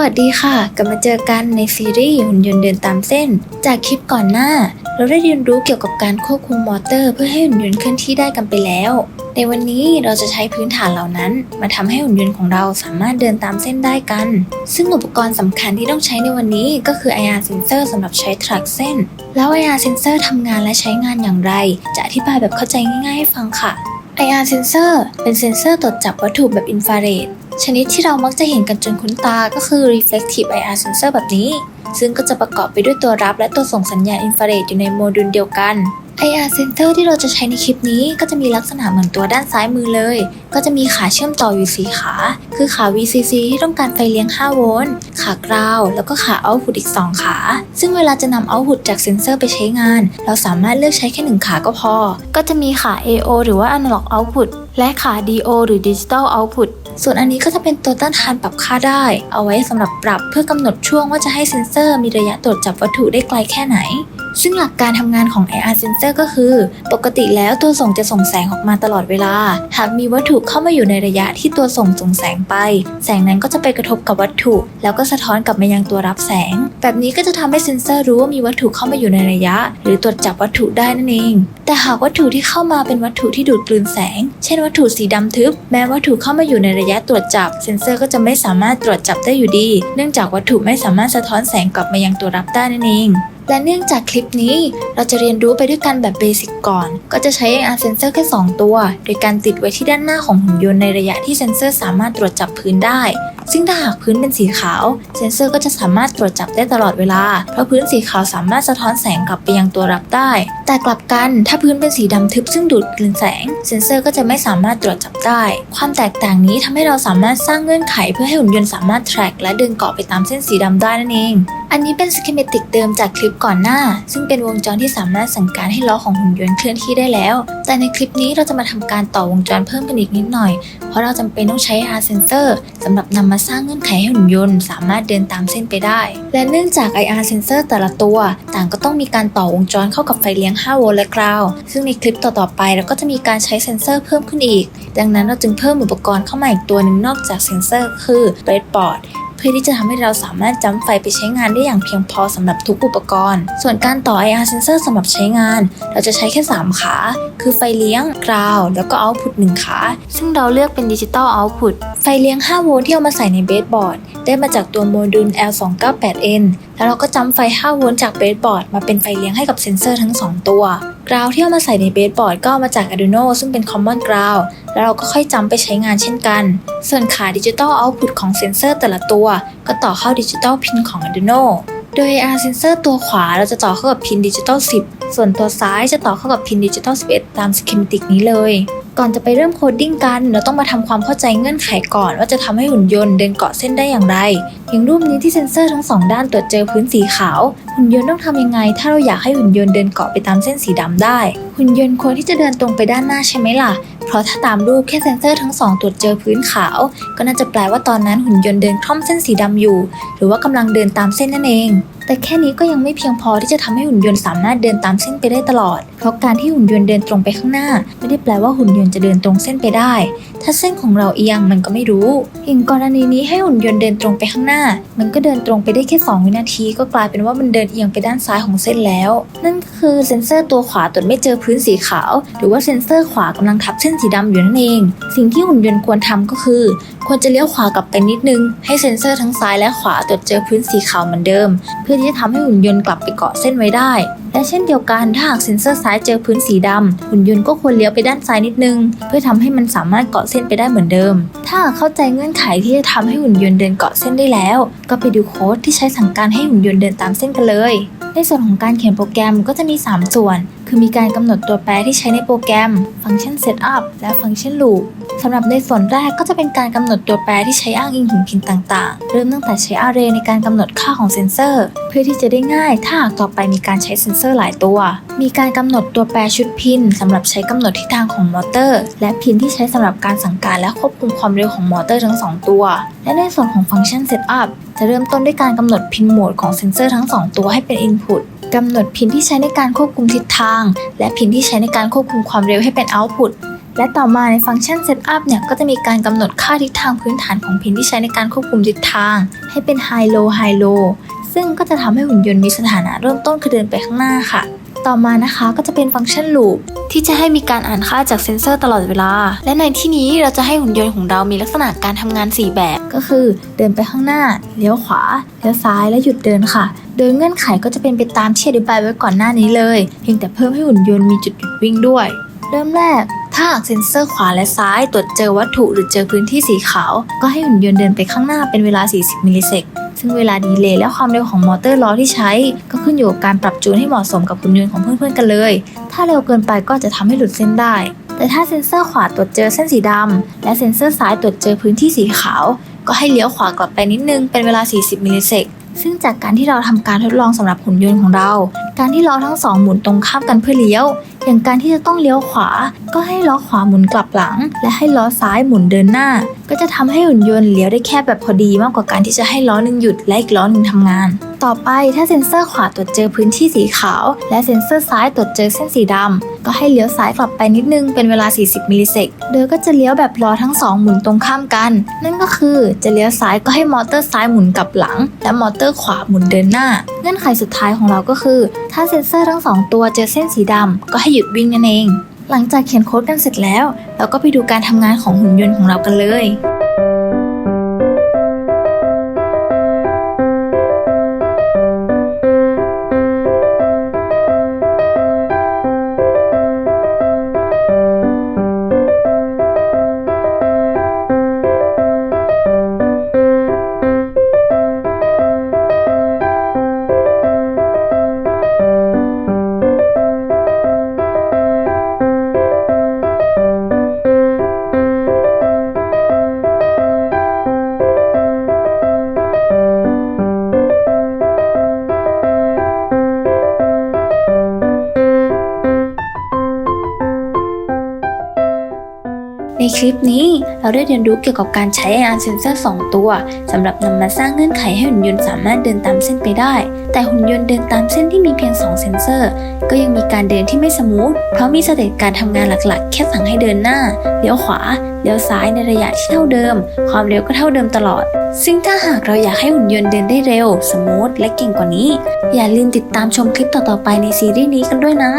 วัสดีค่ะ กลับมาเจอกันในซีรีส์หุ่นยนต์เดินตามเส้น จากคลิปก่อนหน้า เราได้เรียนรู้เกี่ยวกับการควบคุมมอเตอร์เพื่อให้หุ่นยนต์เคลื่อนที่ได้กันไปแล้ว ในวันนี้เราจะใช้พื้นฐานเหล่านั้น มาทำให้หุ่นยนต์ของเราสามารถเดินตามเส้นได้กัน ซึ่งอุปกรณ์สำคัญที่ต้องใช้ในวันนี้ก็คือ IR sensor สำหรับใช้ track เส้น แล้ว IR sensor ทำงานและใช้งานอย่างไร จะอธิบายแบบเข้าใจง่ายๆให้ฟังค่ะ IR sensor เป็นเซนเซอร์ตรวจจับวัตถุแบบอินฟราเรด ชนิดที่เรามักจะเห็นกันจนคุ้นตาก็คือ reflective IR sensor แบบนี้ ซึ่งก็จะประกอบไปด้วยตัวรับและตัวส่งสัญญาณอินฟราเรดอยู่ในโมดูลเดียวกัน IR sensor ที่เราจะใช้ในคลิปนี้ก็จะมีลักษณะเหมือนตัวด้านซ้ายมือเลย ก็จะมีขาเชื่อมต่ออยู่สีขา คือขา VCC ที่ต้องการไฟเลี้ยง 5 โวลต์ ขากราว แล้วก็ขา output อีก 2 ขา ซึ่งเวลาจะนำ output จากเซนเซอร์ไปใช้งาน เราสามารถเลือกใช้แค่หนึ่งขาก็พอ ก็จะมีขา AO หรือว่า analog output และขา DO หรือ digital output ส่วนอันนี้ก็จะเป็นตัวต้านทานปรับค่าได้ เอาไว้สำหรับปรับเพื่อกำหนดช่วงว่าจะให้เซ็นเซอร์มีระยะตรวจจับวัตถุได้ไกลแค่ไหน ซึ่งหลักการทำงานของ IR sensor ก็คือ ปกติแล้วตัวส่งจะส่งแสงออกมาตลอดเวลา หากมีวัตถุเข้ามาอยู่ในระยะที่ตัวส่งส่งแสงไป แสงนั้นก็จะไปกระทบกับวัตถุ แล้วก็สะท้อนกลับมายังตัวรับแสง แบบนี้ก็จะทำให้เซนเซอร์รู้ว่ามีวัตถุเข้ามาอยู่ในระยะ หรือตรวจจับวัตถุได้นั่นเอง แต่หากวัตถุที่เข้ามาเป็นวัตถุที่ดูดกลืนแสง เช่นวัตถุสีดำทึบ แม้วัตถุเข้ามาอยู่ในระยะตรวจจับ เซนเซอร์ก็จะไม่สามารถตรวจจับได้อยู่ดี เนื่องจากวัตถุไม่สามารถสะท้อนแสงกลับมายังตัวรับได้นั่นเอง และเนื่องจากคลิปนี้เราจะเรียนรู้ไปด้วยกันแบบเบสิกก่อน ก็จะใช้ AR sensor แค่ 2 ตัว โดยการติดไว้ที่ด้านหน้าของหุ่นยนต์ในระยะที่เซนเซอร์สามารถตรวจจับพื้นได้ ซึ่งถ้าหากพื้นเป็นสีขาว เซนเซอร์ก็จะสามารถตรวจจับได้ตลอดเวลา เพราะพื้นสีขาวสามารถสะท้อนแสงกลับไปยังตัวรับได้ แต่กลับกันถ้าพื้นเป็นสีดำทึบซึ่งดูดกลืนแสง เซนเซอร์ก็จะไม่สามารถตรวจจับได้ ความแตกต่างนี้ทำให้เราสามารถสร้างเงื่อนไข เพื่อให้หุ่นยนต์สามารถ track และเดินเกาะไปตามเส้นสีดำได้นั่นเอง อันนี้เป็นสกิมเมติกเดิมจากคลิปก่อนหน้า ซึ่งเป็นวงจรที่สามารถสั่งการให้ล้อของหุ่นยนต์เคลื่อนที่ได้แล้ว แต่ในคลิปนี้เราจะมาทำการต่อวงจรเพิ่มกันอีกนิดหน่อย เพราะเราจำเป็นต้องใช้ R sensor สำหรับนำมาสร้างเงื่อนไขให้หุ่นยนต์สามารถเดินตามเส้นไปได้ และเนื่องจาก IR sensor แต่ละตัว ต่างก็ต้องมีการต่อวงจรเข้ากับไฟเลี้ยง 5 โวลต์และกราว ซึ่งในคลิปต่อๆไปเราก็จะมีการใช้เซนเซอร์เพิ่มขึ้นอีก ดังนั้นเราจึงเพิ่มอุปกรณ์เข้ามาอีกตัวหนึ่งนอกจากเซนเซอร์คือ breadboard พื่อที่จะทำให้เราสามารถจำไฟไปใช้งานได้อย่างเพียงพอสำหรับทุกอุปกรณ์ ส่วนการต่อ IR sensor สำหรับใช้งาน เราจะใช้แค่ 3 ขา คือไฟเลี้ยงกราวแล้วก็ output 1ขา ซึ่งเราเลือกเป็นดิจิตอลเอาต์พุตไฟเลี้ยง 5 โวลต์ที่เอามาใส่ในเบสบอร์ดได้มาจากตัวโมดูล L298N แล้วเราก็จำไฟ5โวลต์จากเบสบอร์ดมาเป็นไฟเลี้ยงให้กับเซ็นเซอร์ทั้ง 2 ตัว กราวที่เอามาใส่ในเบสบอร์ดก็เอามาจาก Arduino ซึ่งเป็น Common Ground แล้วเราก็ค่อยจำไปใช้งานเช่นกัน ส่วนขาดิจิตอล Output ของเซ็นเซอร์แต่ละตัว ก็ต่อเข้าดิจิตอลพินของ Arduino โดย AR sensor ตัวขวาเราจะต่อเข้ากับพินดิจิตอล10 ส่วนตัวซ้ายจะต่อเข้ากับพินดิจิตอล11 ตามสกิมติกนี้เลย ก่อนจะไปเริ่มโคดดิ้งกัน เราต้องมาทำความเข้าใจเงื่อนไขก่อน ว่าจะทำให้หุ่นยนต์เดินเกาะเส้นได้อย่างไร อย่างรูปนี้ที่เซ็นเซอร์ทั้งสองด้านตรวจเจอพื้นสีขาว หุ่นยนต์ต้องทำยังไง ถ้าเราอยากให้หุ่นยนต์เดินเกาะไปตามเส้นสีดำได้ หุ่นยนต์ควรที่จะเดินตรงไปด้านหน้าใช่ไหมล่ะ เพราะถ้าตามรูปแค่เซ็นเซอร์ทั้งสองตรวจเจอพื้นขาว ก็น่าจะแปลว่าตอนนั้นหุ่นยนต์เดินคล่อมเส้นสีดำอยู่ หรือว่ากำลังเดินตามเส้นนั่นเอง แต่แค่นี้ก็ยังไม่เพียงพอที่จะทำให้หุ่นยนต์สามารถเดินตามเส้นไปได้ตลอด เพราะการที่หุ่นยนต์เดินตรงไปข้างหน้า ไม่ได้แปลว่าหุ่นยนต์จะเดินตรงเส้นไปได้ ถ้าเส้นของเราเอียงมันก็ไม่รู้อย่างกรณีนี้ให้หุ่นยนต์เดินตรงไปข้างหน้า มันก็เดินตรงไปได้แค่ 2 วินาที ก็กลายเป็นว่ามันเดินเอียงไปด้านซ้ายของเส้นแล้ว นั่นก็คือเซ็นเซอร์ตัวขวาตรวจไม่เจอพื้นสีขาว หรือว่าเซ็นเซอร์ขวากำลังทับเส้นสีดำอยู่นั่นเอง สิ่งที่หุ่นยนต์ควรทำก็คือ ควรจะเลี้ยวขวากลับไปนิดนึง ให้เซ็นเซอร์ทั้งซ้ายและขวาตรวจเจอพื้นสีขาวเหมือนเดิม เพื่อที่จะทำให้หุ่นยนต์กลับไปเกาะเส้นไว้ได้ และเช่นเดียวกันถ้าหากเซ็นเซอร์ซ้ายเจอพื้นสีดำหุ่นยนต์ก็ควรเลี้ยวไปด้านซ้ายนิดนึง เพื่อทำให้มันสามารถเกาะเส้นไปได้เหมือนเดิม ถ้าเข้าใจเงื่อนไขที่จะทำให้หุ่นยนต์เดินเกาะเส้นได้แล้ว ก็ไปดูโค้ดที่ใช้สั่งการให้หุ่นยนต์เดินตามเส้นกันเลย ในส่วนของการเขียนโปรแกรมก็จะมี 3 ส่วน คือมีการกำหนดตัวแปรที่ใช้ในโปรแกรม ฟังก์ชัน setup และฟังก์ชัน loop สำหรับในส่วนแรกก็จะเป็นการกำหนดตัวแปรที่ใช้อ้างอิงถึงพินต่างๆ เริ่มตั้งแต่ใช้ array ในการกำหนดค่าของเซนเซอร์ เพื่อที่จะได้ง่าย ถ้าหากต่อไปมีการใช้เซนเซอร์หลายตัว มีการกำหนดตัวแปรชุดพินสำหรับใช้กำหนดทิศทางของมอเตอร์ และพินที่ใช้สำหรับการสั่งการและควบคุมความเร็วของมอเตอร์ทั้งสองตัว และในส่วนของฟังก์ชัน setup จะเริ่มต้นด้วยการกำหนดพินโหมดของเซนเซอร์ทั้งสองตัวให้เป็น input กำหนดพินที่ใช้ในการควบคุมทิศทางและพินที่ใช้ในการควบคุมความเร็วให้เป็น output และต่อมาในฟังก์ชัน Setup เนี่ยก็จะมีการกำหนดค่าทิศทางพื้นฐานของพินที่ใช้ในการควบคุมทิศทาง ให้เป็น High Low High Low ซึ่งก็จะทำให้หุ่นยนต์มีสถานะเริ่มต้นคือเดินไปข้างหน้าค่ะ ต่อมานะคะก็จะเป็นฟังก์ชัน Loop ที่จะให้มีการอ่านค่าจากเซ็นเซอร์ตลอดเวลา และในที่นี้เราจะให้หุ่นยนต์ของเรามีลักษณะการทำงาน 4 แบบ ก็คือ เดินไปข้างหน้า เลี้ยวขวา เลี้ยวซ้าย และหยุดเดินค่ะ โดยเงื่อนไขก็จะเป็นไปตามที่อธิบายไว้ก่อนหน้านี้เลย เพียงแต่เพิ่มให้หุ่นยนต์มีจุดหยุดวิ่งด้วย เริ่มแรก ถ้าหากเซ็นเซอร์ขวาและซ้าย ตรวจเจอวัตถุหรือเจอพื้นที่สีขาว ก็ให้หุ่นยนต์เดินไปข้างหน้าเป็นเวลา 40 มิลลิเซกซึ่งเวลาดีเลย์และความเร็วของมอเตอร์ล้อที่ใช้ ก็ขึ้นอยู่กับการปรับจูนให้เหมาะสมกับหุ่นยนต์ของเพื่อนๆกันเลย ถ้าเร็วเกินไปก็จะทำให้หลุดเส้นได้ แต่ถ้าเซ็นเซอร์ขวาตรวจเจอเส้นสีดำและเซ็นเซอร์ซ้ายตรวจเจอพื้นที่สีขาว ก็ให้เลี้ยวขวากลับไปนิดนึงเป็นเวลา 40 มิลลิเซกซึ่งจากการที่เราทำการทดลองสำหรับหุ่นยนต์ของเรา การที่ล้อทั้งสองหมุนตรงข้ามกันเพื่อเลี้ยว อย่างการที่จะต้องเลี้ยวขวา ก็ให้ล้อขวาหมุนกลับหลัง และให้ล้อซ้ายหมุนเดินหน้า ก็จะทำให้หุ่นยนต์เลี้ยวได้แค่แบบพอดีมากกว่าการที่จะให้ล้อหนึ่งหยุดและอีกล้อหนึ่งทำงานต่อไปถ้าเซ็นเซอร์ขวาตรวจเจอพื้นที่สีขาว และเซ็นเซอร์ซ้ายตรวจเจอเส้นสีดำก็ให้เลี้ยวซ้ายกลับไปนิดนึงเป็นเวลา 40 มิลลิเซกโดยก็จะเลี้ยวแบบล้อทั้งสองหมุนตรงข้ามกัน นั่นก็คือจะเลี้ยวซ้ายก็ให้มอเตอร์ซ้ายหมุนกลับหลัง และมอเตอร์ขวาหมุนเดินหน้า เงื่อนไขสุดท้ายของเราก็คือ ถ้าเซ็นเซอร์ทั้งสองตัวเจอเส้นสีดำก็ให้หยุดวิ่งนั่นเอง หลังจากเขียนโค้ดกันเสร็จแล้ว เราก็ไปดูการทำงานของหุ่นยนต์ของเรากันเลย คลิปนี้เราได้เรียนรู้เกี่ยวกับการใช้ AR sensor 2 ตัวสำหรับนำมาสร้างเงื่อนไขให้หุ่นยนต์สามารถเดินตามเส้นไปได้ แต่หุ่นยนต์เดินตามเส้นที่มีเพียง 2 เซนเซอร์ ก็ยังมีการเดินที่ไม่สมูท เพราะมีสเต็ปการทำงานหลักๆ แค่สั่งให้เดินหน้า เลี้ยวขวา เลี้ยวซ้ายในระยะที่เท่าเดิม ความเร็วก็เท่าเดิมตลอด ซึ่งถ้าหากเราอยากให้หุ่นยนต์เดินได้เร็ว สมูทและเก่งกว่านี้ อย่าลืมติดตามชมคลิปต่อๆไปในซีรีส์นี้กันด้วยนะ